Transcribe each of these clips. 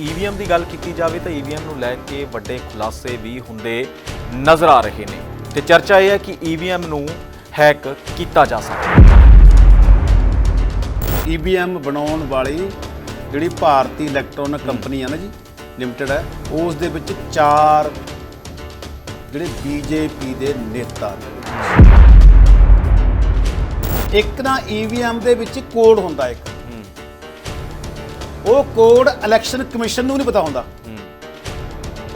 EVM ਦੀ ਗੱਲ ਕੀਤੀ ਜਾਵੇ ਤਾਂ ਈਵੀਐਮ ਨੂੰ ਲੈ ਕੇ ਵੱਡੇ ਖੁਲਾਸੇ ਵੀ ਹੁੰਦੇ ਨਜ਼ਰ ਆ ਰਹੇ ਨੇ। ਤੇ ਚਰਚਾ ਇਹ ਹੈ ਕਿ ਈਵੀਐਮ ਨੂੰ ਹੈਕ ਕੀਤਾ ਜਾ ਸਕਦਾ ਹੈ। ਈਵੀਐਮ ਬਣਾਉਣ ਵਾਲੀ ਜਿਹੜੀ ਭਾਰਤੀ ਇਲੈਕਟ੍ਰੋਨਿਕ ਕੰਪਨੀ ਆ ਨਾ ਜੀ ਲਿਮਟਿਡ ਹੈ ਉਸ ਦੇ ਵਿੱਚ ਚਾਰ ਜਿਹੜੇ ਬੀਜੇਪੀ ਦੇ ਨੇਤਾ ਨੇ। ਇੱਕ ਨਾ ਈਵੀਐਮ ਦੇ ਵਿੱਚ ਕੋਡ ਹੁੰਦਾ ਇੱਕ। ਉਹ ਕੋਡ ਇਲੈਕਸ਼ਨ ਕਮਿਸ਼ਨ ਨੂੰ ਨਹੀਂ ਪਤਾ ਹੁੰਦਾ।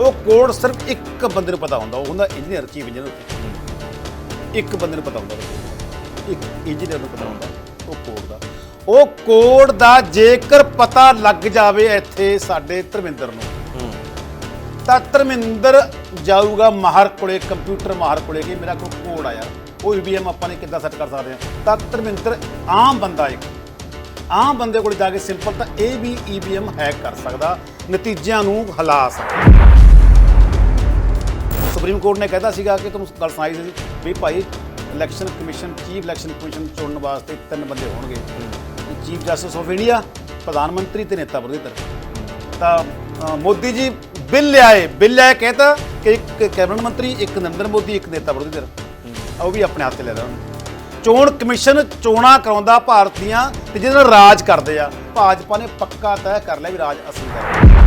ਉਹ ਕੋਡ ਸਿਰਫ ਇੱਕ ਬੰਦੇ ਨੂੰ ਪਤਾ ਹੁੰਦਾ ਉਹ ਹੁੰਦਾ ਇੰਜੀਨੀਅਰ ਚੀਫ ਇੰਜੀਨੀਅਰ ਇੱਕ ਬੰਦੇ ਨੂੰ ਪਤਾ ਹੁੰਦਾ। ਇੱਕ ਇੰਜੀਨੀਅਰ ਨੂੰ ਪਤਾ ਹੁੰਦਾ ਉਹ ਕੋਡ ਦਾ। ਉਹ ਕੋਡ ਦਾ ਜੇਕਰ ਪਤਾ ਲੱਗ ਜਾਵੇ ਇੱਥੇ ਸਾਡੇ ਧਰਮਿੰਦਰ ਨੂੰ ਤਾਂ ਧਰਮਿੰਦਰ ਜਾਊਗਾ ਮਾਹਰ ਕੋਲੇ ਕੰਪਿਊਟਰ ਮਾਹਰ ਕੋਲੇ ਕਿ ਮੇਰਾ ਕੋਈ ਕੋਡ ਆ ਯਾਰ ਉਹ ਈਵੀਐਮ ਆਪਾਂ ਨੇ ਕਿੱਦਾਂ ਸੈੱਟ ਕਰ ਸਕਦੇ ਹਾਂ। ਤਾਂ ਧਰਮਿੰਦਰ ਆਮ ਬੰਦਾ ਇੱਕ। ਆਮ ਬੰਦੇ ਕੋਲ ਜਾ ਕੇ ਸਿੰਪਲ ਤਾਂ ਇਹ ਵੀ ਈਵੀਐਮ ਹੈਕ ਕਰ ਸਕਦਾ, ਨਤੀਜਿਆਂ ਨੂੰ ਹਿਲਾ ਸਕਦਾ। ਸੁਪਰੀਮ ਕੋਰਟ ਨੇ ਕਹਿਤਾ ਸੀਗਾ ਕਿ ਤੁਹਾਨੂੰ ਗੱਲ ਸੁਣਾਈ ਸੀ ਵੀ ਭਾਈ election commission chief election commission ਚੁਣਨ ਵਾਸਤੇ ਤਿੰਨ ਬੰਦੇ ਹੋਣਗੇ। ਚੀਫ ਜਸਟਿਸ ਆਫ ਇੰਡੀਆ ਪ੍ਰਧਾਨ ਮੰਤਰੀ ਤੇ ਨੇਤਾ ਵਿਰੋਧੀ ਧਿਰ ਤਾਂ ਮੋਦੀ ਜੀ ਬਿੱਲ ਲਿਆਏ। ਬਿੱਲ ਲਿਆਏ ਕਹਿੰਦਾ ਕਿ ਇੱਕ ਕੈਬਨਿਟ ਮੰਤਰੀ, ਇੱਕ ਨਰਿੰਦਰ ਮੋਦੀ, ਇੱਕ ਨੇਤਾ ਵਿਰੋਧੀ ਧਿਰ ਉਹ ਵੀ ਆਪਣੇ ਹੱਥ 'ਚ ਲੈ ਲਿਆ ਉਹਨੇ ਚੋਣ ਕਮਿਸ਼ਨ ਚੋਣਾਂ ਕਰਾਉਂਦਾ ਭਾਰਤੀਆਂ ਤੇ ਜਿਹਦੇ ਨਾਲ ਰਾਜ ਕਰਦੇ ਆ। ਭਾਜਪਾ ਨੇ ਪੱਕਾ ਤੈਅ ਕਰ ਲਿਆ ਵੀ ਰਾਜ ਅਸੀਂ ਕਰਾਂਗੇ।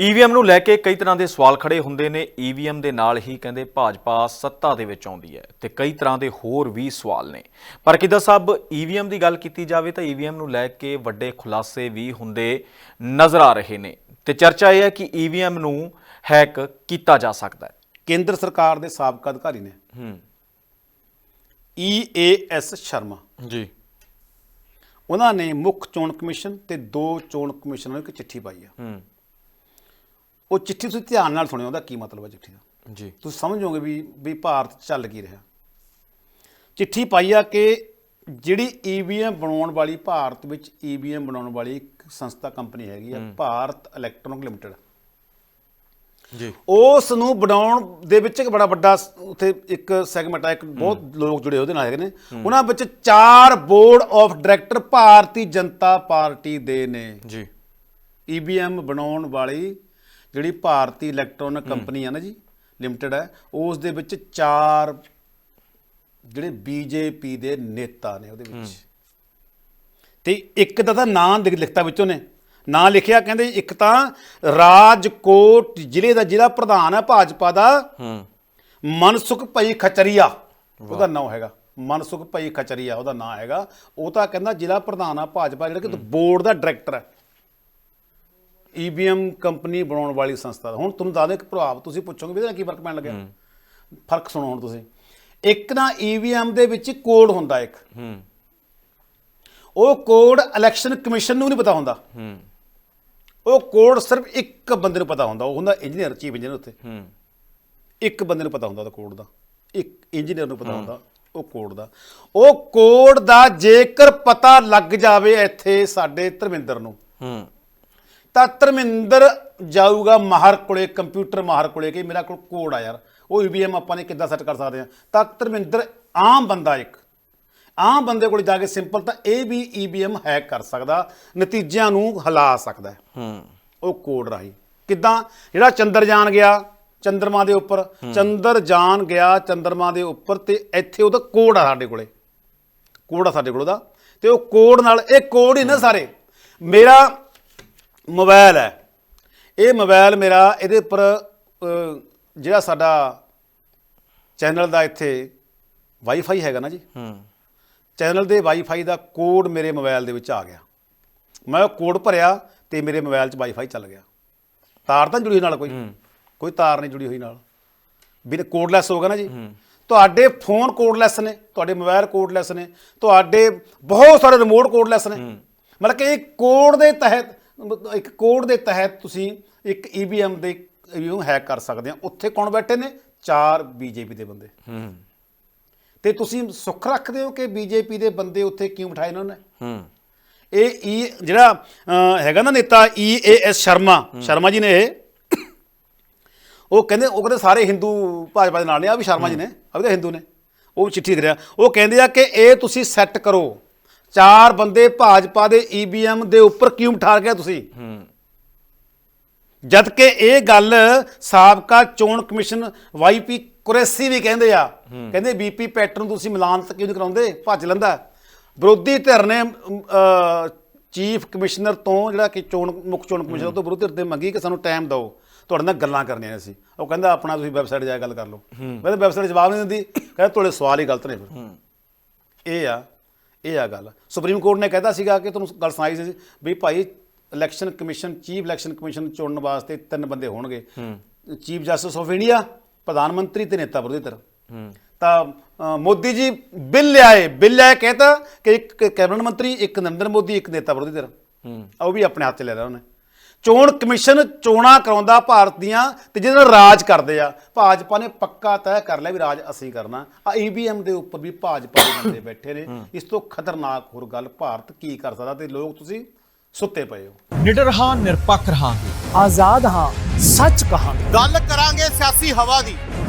ਈਵੀਐਮ ਨੂੰ ਲੈ ਕੇ ਕਈ ਤਰ੍ਹਾਂ ਦੇ ਸਵਾਲ ਖੜੇ ਹੁੰਦੇ ਨੇ। ਈਵੀਐਮ ਦੇ ਨਾਲ ਹੀ ਕਹਿੰਦੇ ਭਾਜਪਾ ਸੱਤਾ ਦੇ ਵਿੱਚ ਆਉਂਦੀ ਹੈ ਤੇ ਕਈ ਤਰ੍ਹਾਂ ਦੇ ਹੋਰ ਵੀ ਸਵਾਲ ਨੇ। ਪਰ ਕਿਦਾ ਸਭ ਈਵੀਐਮ ਦੀ ਗੱਲ ਕੀਤੀ ਜਾਵੇ ਤਾਂ ਈਵੀਐਮ ਨੂੰ ਲੈ ਕੇ ਵੱਡੇ ਖੁਲਾਸੇ ਵੀ ਹੁੰਦੇ ਨਜ਼ਰ ਆ ਰਹੇ ਨੇ। ਤੇ ਚਰਚਾ ਇਹ ਹੈ ਕਿ ਈਵੀਐਮ ਨੂੰ ਹੈਕ ਕੀਤਾ ਜਾ ਸਕਦਾ ਹੈ। ਕੇਂਦਰ ਸਰਕਾਰ ਦੇ ਸਾਬਕਾ ਅਧਿਕਾਰੀ ਨੇ। ਹੂੰ। ਈਏਐਸ ਸ਼ਰਮਾ। ਜੀ। ਉਹਨਾਂ ਨੇ ਮੁੱਖ ਚੋਣ ਕਮਿਸ਼ਨ ਤੇ ਦੋ ਚੋਣ ਕਮਿਸ਼ਨਰਾਂ ਨੂੰ ਇੱਕ ਚਿੱਠੀ ਪਾਈ ਆ। ਹੂੰ। ਉਹ ਚਿੱਠੀ ਤੁਸੀਂ ਧਿਆਨ ਨਾਲ ਸੁਣਿਓ ਉਹਦਾ ਕੀ ਮਤਲਬ ਹੈ ਚਿੱਠੀ ਦਾ? ਜੀ। ਤੁਸੀਂ ਸਮਝੋਗੇ ਵੀ ਵੀ ਭਾਰਤ 'ਚ ਚੱਲ ਕੀ ਰਿਹਾ। ਚਿੱਠੀ ਪਾਈ ਆ ਕਿ ਜਿਹੜੀ ਈਵੀਐਮ ਬਣਾਉਣ ਵਾਲੀ ਭਾਰਤ ਵਿੱਚ ਈਵੀਐਮ ਬਣਾਉਣ ਵਾਲੀ ਸੰਸਥਾ ਕੰਪਨੀ ਹੈਗੀ ਆ ਭਾਰਤ ਇਲੈਕਟ੍ਰੋਨਿਕ ਲਿਮਟਿਡ। ਜੀ। ਉਸ ਨੂੰ ਬਣਾਉਣ ਦੇ ਵਿੱਚ ਇੱਕ ਬੜਾ ਵੱਡਾ ਉੱਥੇ ਇੱਕ ਸੈਗਮੈਂਟ ਆ ਇੱਕ ਬਹੁਤ ਲੋਕ ਜੁੜੇ ਉਹਦੇ ਨਾਲ ਹੈਗੇ ਨੇ। ਉਹਨਾਂ ਵਿੱਚ ਚਾਰ board of director Bharatiya Janata Party ਦੇ ਨੇ। ਜੀ। ਈਵੀਐਮ ਬਣਾਉਣ ਵਾਲੀ ਜਿਹੜੀ ਭਾਰਤੀ ਇਲੈਕਟ੍ਰੋਨਿਕ ਕੰਪਨੀ ਆ ਨਾ ਜੀ ਲਿਮਟਿਡ ਹੈ ਉਸ ਦੇ ਵਿੱਚ ਚਾਰ ਜਿਹੜੇ ਬੀਜੇਪੀ ਦੇ ਨੇਤਾ ਨੇ ਉਹਦੇ ਵਿੱਚ। ਤੇ ਇੱਕ ਦਾ ਤਾਂ ਨਾਂ ਲਿਖ- ਲਿਖਤਾ ਵਿੱਚੋਂ ਨੇ। ਨਾਂ ਲਿਖਿਆ ਕਹਿੰਦੇ ਇੱਕ ਤਾਂ ਰਾਜਕੋਟ ਜ਼ਿਲ੍ਹੇ ਦਾ ਜ਼ਿਲ੍ਹਾ ਪ੍ਰਧਾਨ ਹੈ ਭਾਜਪਾ ਦਾ। ਹੂੰ। ਮਨਸੁਖ ਭਈ ਖਚਰੀਆ। ਉਹਦਾ ਨਾਮ ਹੈਗਾ। ਮਨਸੁਖ ਭਈ ਖਚਰੀਆ ਉਹਦਾ ਨਾਮ ਹੈਗਾ। ਉਹ ਤਾਂ ਕਹਿੰਦਾ ਜ਼ਿਲ੍ਹਾ ਪ੍ਰਧਾਨ ਆ ਭਾਜਪਾ ਜਿਹੜਾ ਕਿ ਬੋਰਡ ਦਾ ਡਾਇਰੈਕਟਰ ਹੈ। ਈਵੀਐਮ ਕੰਪਨੀ ਬਣਾਉਣ ਵਾਲੀ ਸੰਸਥਾ ਦਾ। ਹੁਣ ਤੁਹਾਨੂੰ ਦੱਸ ਦਿਆਂ ਇੱਕ ਪ੍ਰਭਾਵ ਤੁਸੀਂ ਪੁੱਛੋਗੇ ਵੀ ਇਹਦਾ ਕੀ ਫ਼ਰਕ ਪੈਣ ਲੱਗਿਆ? ਫ਼ਰਕ ਸੁਣੋ ਹੁਣ ਤੁਸੀਂ। ਇੱਕ ਨਾ ਈਵੀਐਮ ਦੇ ਵਿੱਚ ਕੋਡ ਹੁੰਦਾ ਇੱਕ। ਹੂੰ। ਉਹ ਕੋਡ ਇਲੈਕਸ਼ਨ ਕਮਿਸ਼ਨ ਨੂੰ ਨਹੀਂ ਪਤਾ ਹੁੰਦਾ। ਹੂੰ। ਉਹ ਕੋਡ ਸਿਰਫ ਇੱਕ ਬੰਦੇ ਨੂੰ ਪਤਾ ਹੁੰਦਾ ਉਹ ਹੁੰਦਾ ਇੰਜੀਨੀਅਰ ਚੀਫ ਇੰਜੀਨੀਅਰ ਉੱਥੇ। ਹੂੰ। ਇੱਕ ਬੰਦੇ ਨੂੰ ਪਤਾ ਹੁੰਦਾ ਉਹਦਾ ਕੋਡ ਦਾ। ਇੱਕ ਇੰਜੀਨੀਅਰ ਨੂੰ ਪਤਾ ਹੁੰਦਾ ਉਹ ਕੋਡ ਦਾ। ਉਹ ਕੋਡ ਦਾ ਜੇਕਰ ਪਤਾ ਲੱਗ ਜਾਵੇ ਇੱਥੇ ਸਾਡੇ ਧਰਮਿੰਦਰ ਨੂੰ ਹੂੰ। ਤਾਂ ਧਰਮਿੰਦਰ ਜਾਊਗਾ ਮਾਹਰ ਕੋਲੇ ਕੰਪਿਊਟਰ ਮਾਹਰ ਕੋਲੇ ਕਿ ਮੇਰਾ ਕੋਲ ਕੋਡ ਆ ਯਾਰ। ਉਹ ਈਵੀਐਮ ਆਪਾਂ ਨੇ ਕਿੱਦਾਂ ਸੈੱਟ ਕਰ ਸਕਦੇ ਹਾਂ ਤਾਂ ਧਰਮਿੰਦਰ ਆਮ ਬੰਦਾ ਇੱਕ। ਆਮ ਬੰਦੇ ਕੋਲ ਜਾ ਕੇ ਸਿੰਪਲ ਤਾਂ ਇਹ ਵੀ ਈਵੀਐਮ ਹੈਕ ਕਰ ਸਕਦਾ ਨਤੀਜਿਆਂ ਨੂੰ ਹਿਲਾ ਸਕਦਾ ਹੈ। ਉਹ ਕੋਡ ਰਾਹੀਂ। ਕਿੱਦਾਂ? ਜਿਹੜਾ ਚੰਦਰਯਾਨ ਗਿਆ ਚੰਦਰਮਾ ਦੇ ਉੱਪਰ। ਚੰਦਰਯਾਨ ਗਿਆ ਚੰਦਰਮਾ ਦੇ ਉੱਪਰ ਤੇ ਇੱਥੇ ਉਹਦਾ ਕੋਡ ਆ ਸਾਡੇ ਕੋਲੇ। ਕੋਡ ਆ ਸਾਡੇ ਕੋਲ ਉਹਦਾ। ਤੇ ਉਹ ਕੋਡ ਨਾਲ ਇਹ ਕੋਡ ਹੀ ਨਾ ਸਾਰੇ। ਮੇਰਾ ਮੋਬਾਈਲ ਹੈ। ਇਹ ਮੋਬਾਈਲ ਮੇਰਾ ਇਹਦੇ ਉੱਪਰ ਜਿਹੜਾ ਸਾਡਾ ਚੈਨਲ ਦਾ ਇੱਥੇ ਵਾਈਫਾਈ ਹੈਗਾ ਨਾ ਜੀ। ਹੂੰ। ਚੈਨਲ ਦੇ ਵਾਈਫਾਈ ਦਾ ਕੋਡ ਮੇਰੇ ਮੋਬਾਈਲ ਦੇ ਵਿੱਚ ਆ ਗਿਆ। ਮੈਂ ਉਹ ਕੋਡ ਭਰਿਆ ਤੇ ਮੇਰੇ ਮੋਬਾਈਲ 'ਚ ਵਾਈਫਾਈ ਚੱਲ ਗਿਆ। ਤਾਰ ਤਾਂ ਜੁੜੀ ਨਾਲ ਕੋਈ? ਕੋਈ ਤਾਰ ਨਹੀਂ ਜੁੜੀ ਹੋਈ ਨਾਲ। ਬਿਨ ਕੋਡਲੈਸ ਹੋਗਾ ਨਾ ਜੀ। ਤੁਹਾਡੇ ਫੋਨ ਕੋਡਲੈਸ ਨੇ ਤੁਹਾਡੇ ਮੋਬਾਈਲ ਕੋਡਲੈਸ ਨੇ ਤੁਹਾਡੇ ਬਹੁਤ ਸਾਰੇ ਰਿਮੋਟ ਕੋਡਲੈਸ ਨੇ। ਮਤਲਬ ਕਿ ਇੱਕ ਕੋਡ ਦੇ ਤਹਿਤ ਇੱਕ ਕੋਡ ਦੇ ਤਹਿਤ ਤੁਸੀਂ ਇੱਕ ਈਵੀਐਮ ਦੇ ਈਵੀਐਮ ਹੈਕ ਕਰ ਸਕਦੇ ਆ ਉੱਥੇ ਕੌਣ ਬੈਠੇ ਨੇ? ਚਾਰ ਬੀਜੇਪੀ ਦੇ ਬੰਦੇ। ਹੂੰ। ਤੇ ਤੁਸੀਂ ਸੁੱਖ ਰੱਖਦੇ ਹੋ ਕਿ ਬੀਜੇਪੀ ਦੇ ਬੰਦੇ ਉੱਥੇ ਕਿਉਂ ਬਿਠਾਏ ਇਹਨਾਂ ਨੇ ਹੂੰ। ਇਹ ਈ ਜਿਹੜਾ ਹੈਗਾ ਨਾ ਨੇਤਾ E A S Sharma Sharma ji ਨੇ ਇਹ। ਉਹ ਕਹਿੰਦੇ ਉਹ ਕਹਿੰਦੇ ਸਾਰੇ ਹਿੰਦੂ ਭਾਜਪਾ ਦੇ ਨਾਲ ਨੇ ਆ ਵੀ ਸ਼ਰਮਾ ਜੀ ਨੇ ਆ ਵੀ ਤਾਂ ਹਿੰਦੂ ਨੇ। ਉਹ ਚਿੱਠੀ ਲਿਖ ਰਿਹਾ। ਉਹ ਕਹਿੰਦੇ ਆ ਕਿ ਇਹ ਤੁਸੀਂ ਸੈੱਟ ਕਰੋ। ਚਾਰ ਬੰਦੇ ਭਾਜਪਾ ਦੇ ਈਵੀਐਮ ਦੇ ਉੱਪਰ ਕਿਉਂ ਬਿਠਾ ਗਿਆ ਤੁਸੀਂ? ਜਦ ਕਿ ਇਹ ਗੱਲ ਸਾਬਕਾ ਚੋਣ ਕਮਿਸ਼ਨ ਵਾਈਪੀ ਕੁਰੈਸੀ ਵੀ ਕਹਿੰਦੇ ਆ। ਕਹਿੰਦੇ ਬੀਪੀ ਪੈਟਰ ਨੂੰ ਤੁਸੀਂ ਮਿਲਾਨ ਤੱਕ ਕਿਉਂ ਨਹੀਂ ਕਰਾਉਂਦੇ? ਭੱਜ ਲੈਂਦਾ। ਵਿਰੋਧੀ ਧਿਰ ਨੇ ਚੀਫ ਕਮਿਸ਼ਨਰ ਤੋਂ ਜਿਹੜਾ ਕਿ ਚੋਣ ਮੁੱਖ ਚੋਣ ਕਮਿਸ਼ਨਰ ਤੋਂ ਵਿਰੋਧੀ ਧਿਰ ਤੇ ਮੰਗੀ ਕਿ ਸਾਨੂੰ ਟਾਈਮ ਦਿਓ। ਤੁਹਾਡੇ ਨਾਲ ਗੱਲਾਂ ਕਰਨੀਆਂ ਨੇ ਅਸੀਂ। ਉਹ ਕਹਿੰਦਾ ਆਪਣਾ ਤੁਸੀਂ ਵੈਬਸਾਈਟ ਜਾ ਕੇ ਗੱਲ ਕਰ ਲਓ। ਮੈਂ ਤਾਂ ਵੈਬਸਾਈਟ ਜਵਾਬ ਨਹੀਂ ਦਿੰਦੀ। ਕਹਿੰਦਾ ਤੁਹਾਡੇ ਸਵਾਲ ਹੀ ਗਲਤ ਨੇ ਫਿਰ। ਇਹ ਆ ਇਹ ਆ ਗੱਲ। ਸੁਪਰੀਮ ਕੋਰਟ ਨੇ ਕਹਿਤਾ ਸੀਗਾ ਕਿ ਤੁਹਾਨੂੰ ਗੱਲ ਸੁਣਾਈ ਸੀ ਵੀ ਭਾਈ election commission chief election commission ਚੁਣਨ ਵਾਸਤੇ ਤਿੰਨ ਬੰਦੇ ਹੋਣਗੇ। ਚੀਫ ਜਸਟਿਸ ਆਫ ਇੰਡੀਆ ਪ੍ਰਧਾਨ ਮੰਤਰੀ ਤੇ ਨੇਤਾ ਵਿਰੋਧੀ ਧਿਰ। ਤਾਂ ਮੋਦੀ ਜੀ ਬਿੱਲ ਲਿਆਏ। ਬਿੱਲ ਲਿਆਏ ਕਹਿਤਾ ਕਿ ਇੱਕ ਕੈਬਨਿਟ ਮੰਤਰੀ ਇੱਕ ਨਰਿੰਦਰ ਮੋਦੀ ਇੱਕ ਨੇਤਾ ਵਿਰੋਧੀ ਧਿਰ। ਉਹ ਵੀ ਆਪਣੇ ਹੱਥ 'ਚ ਲੈ ਲਿਆ ਉਹਨੇ। ਚੋਣ ਕਮਿਸ਼ਨ ਚੋਣਾਂ ਕਰਾਉਂਦਾ ਭਾਰਤ ਦੀਆਂ ਤੇ ਜਿਹਦੇ ਨਾਲ ਰਾਜ ਕਰਦੇ ਆ। ਭਾਜਪਾ ਨੇ ਪੱਕਾ ਤੈਅ ਕਰ ਲਿਆ ਵੀ ਰਾਜ ਅਸੀਂ ਕਰਨਾ। ਆ ਈਵੀਐਮ ਦੇ ਉੱਪਰ ਵੀ ਭਾਜਪਾ ਦੇ ਬੰਦੇ ਬੈਠੇ ਨੇ। ਇਸ ਤੋਂ ਖਤਰਨਾਕ ਹੋਰ ਗੱਲ ਭਾਰਤ ਕੀ ਕਰ ਸਕਦਾ ਤੇ ਲੋਕ ਤੁਸੀਂ ਸੁੱਤੇ ਪਏ ਹੋ। ਨਿਡਰ ਹਾਂ ਨਿਰਪੱਖ ਰਹਾਂਗੇ। ਆਜ਼ਾਦ ਹਾਂ ਸੱਚ ਕਹਾਂਗੇ। ਗੱਲ ਕਰਾਂਗੇ ਸਿਆਸੀ ਹਵਾ ਦੀ।